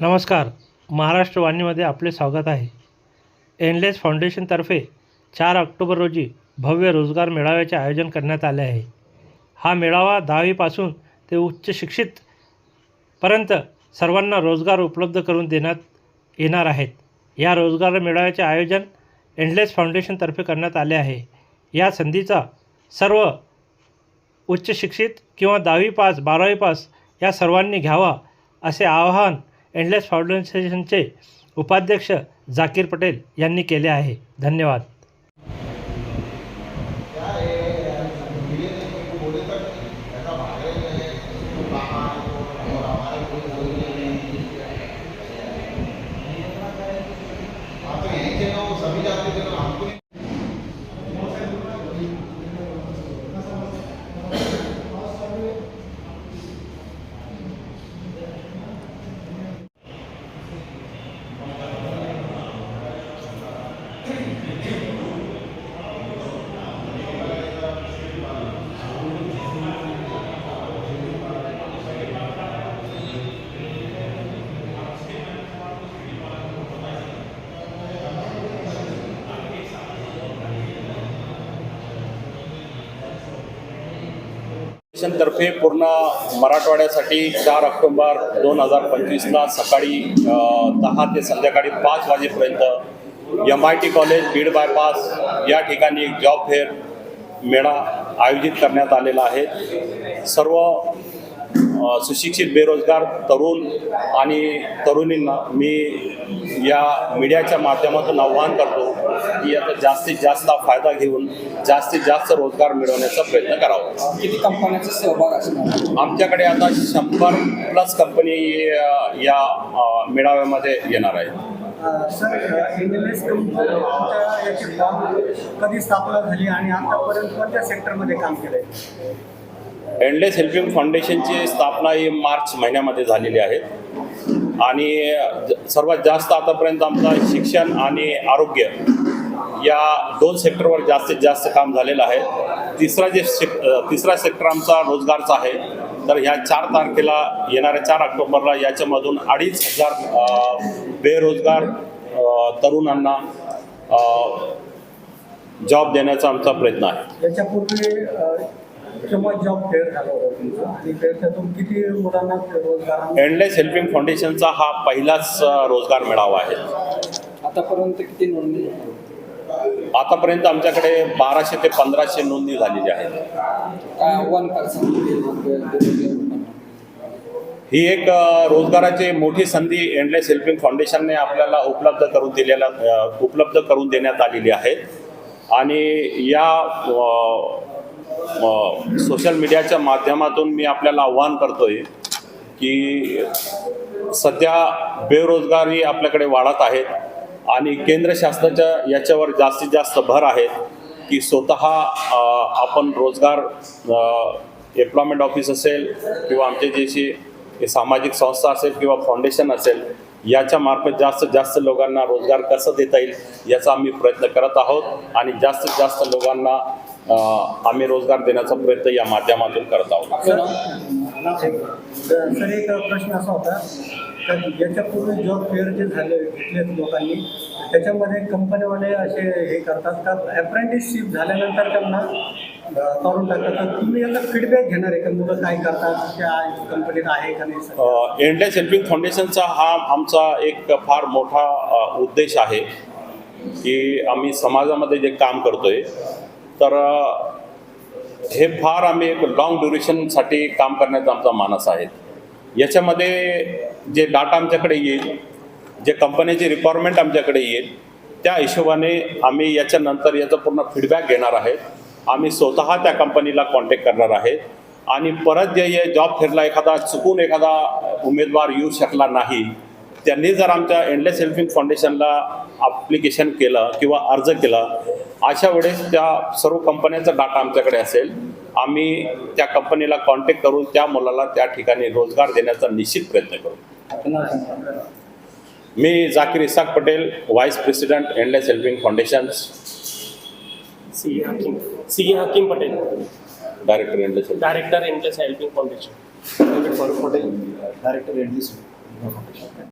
नमस्कार. महाराष्ट्र वाणीमध्ये आपले स्वागत आहे. एनलेस फाउंडेशनतर्फे चार ऑक्टोबर रोजी भव्य रोजगार मेळाव्याचे आयोजन करण्यात आले आहे. हा मेळावा दहावीपासून ते उच्च शिक्षितपर्यंत सर्वांना रोजगार उपलब्ध करून देण्यात येणार आहेत. या रोजगार मेळाव्याचे आयोजन एनलेस फाउंडेशनतर्फे करण्यात आले आहे. या संधीचा सर्व उच्च शिक्षित किंवा दहावी पास बारावी पास या सर्वांनी घ्यावा असे आवाहन एंडलेस फाउंडेशनचे उपाध्यक्ष जाकीर पटेल यांनी केले आहे. धन्यवाद. तर्फे पूर्ण मराठवाड्यासाठी चार ऑक्टोंबर दोन हजार पंचवीसला सकाळी दहा ते संध्याकाळी पाच वाजेपर्यंत M I T college Beed bypass या ठिकाणी एक जॉब फेअर मेळा आयोजित करण्यात आलेला आहे. सर्व सुशिक्षित बेरोजगार तरुण आणि तरुणींना मी या मीडियाच्या माध्यमातून आव्हान करतो की याचा जास्तीत जास्त फायदा घेऊन जास्तीत जास्त रोजगार मिळवण्याचा प्रयत्न करावा. किती कंपन्यांचा सहभाग असणार? आमच्याकडे आता शंभर प्लस कंपनी या मेळाव्यामध्ये येणार आहे सर कंपनी कधी स्थापना झाली आणि आतापर्यंत कोणत्या सेक्टरमध्ये काम केलं आहे एंडलेस हेल्पिंग फाउंडेशनची स्थापना ही मार्च महिन्यामध्ये झालेली आहे. आणि सर्वात जास्त आतापर्यंत आमचं शिक्षण आणि आरोग्य या दोन सेक्टरवर जास्तीत जास्त काम झालेलं आहे. तिसरा जे सेक तिसरा सेक्टर आमचा रोजगारचा आहे. तर ह्या चार तारखेला येणाऱ्या चार ऑक्टोबरला याच्यामधून अडीच हजार बेरोजगार तरुणांना जॉब देण्याचा आमचा प्रयत्न आहे. याच्यापूर्वी अ, केव्हा जॉब फेअर झाला होता तुमचा? आणि त्याच्यातून किती मुलांना रोजगार एंडलेस हेल्पिंग फाउंडेशनचा हा पहिलाच रोजगार मेळावा आहे. आतापर्यंत किती नोंदणी? आतापर्यंत आमच्याकडे बाराशे ते पंधराशे नोंदणी झालेली आहेत. लोकांना? ही एक रोजगाराची मोठी संधी एंडलेस हेल्पिंग फाउंडेशनने आपल्याला उपलब्ध करून दिलेल्या उपलब्ध करून देण्यात आलेली आहे. आणि या सोशल मीडियाच्या माध्यमातून मी आपल्याला आव्हान करतोय की सध्या बेरोजगारी आपल्याकडे वाढत आहेत आणि केंद्र शासनाच्या याच्यावर जास्तीत जास्त भर आहे की स्वतः आपण रोजगार एम्प्लॉयमेंट ऑफिस असेल किंवा आमचे जे हे सामाजिक संस्था असेल किंवा फाउंडेशन असेल याच्या मार्फत जास्तीत जास्त लोकांना रोजगार कसं देता येईल याचा आम्ही प्रयत्न करत आहोत आणि जास्तीत जास्त लोकांना आम्ही रोजगार देण्याचा प्रयत्न या माध्यमातून करत आहोत? सर एक प्रश्न असा होता तर याच्यापूर्वी जॉब फेअर जे झाले घेतलेत लोकांनी त्याच्यामध्ये कंपनीवाले असे हे करतात का? अप्रेंटिसशिप झाल्यानंतर त्यांना करून टाकतात. तर तुम्ही याचा फीडबॅक घेणार आहे का? मुलं काय करतात? त्या कंपनीत आहे का नाही सर एंडलेस हेल्पिंग फाउंडेशनचा हा आमचा एक फार मोठा उद्देश आहे की आम्ही समाजामध्ये जे काम करतोय तर हे फार आम्ही एक लॉंग ड्युरेशनसाठी काम करण्याचा आमचा मानस आहे. याच्यामध्ये जे डाटा आमच्याकडे येईल जे कंपनीची रिक्वायरमेंट आमच्याकडे येईल त्या हिशोबाने आम्ही याच्यानंतर याचा पूर्ण फीडबॅक घेणार आहे आम्ही स्वतः त्या कंपनीला कॉन्टॅक्ट करणार आहेत. आणि परत जे हे जॉब फेरला एखादा चुकून एखादा उमेदवार येऊ शकला नाही त्यांनी जर आमच्या एंडलेस हेल्पिंग फाउंडेशनला ॲप्लिकेशन केलं किंवा अर्ज केला अशा वेळेस त्या सर्व कंपन्यांचा डाटा आमच्याकडे असेल. आम्ही त्या कंपनीला कॉन्टॅक्ट करून त्या मुलाला त्या ठिकाणी रोजगार देण्याचा निश्चित प्रयत्न करू. मी Zakir Isaq Patel vice president endless helping foundation C Hakim. C Hakim Patel. Director endless director एनकेस helping foundation Patel director NDC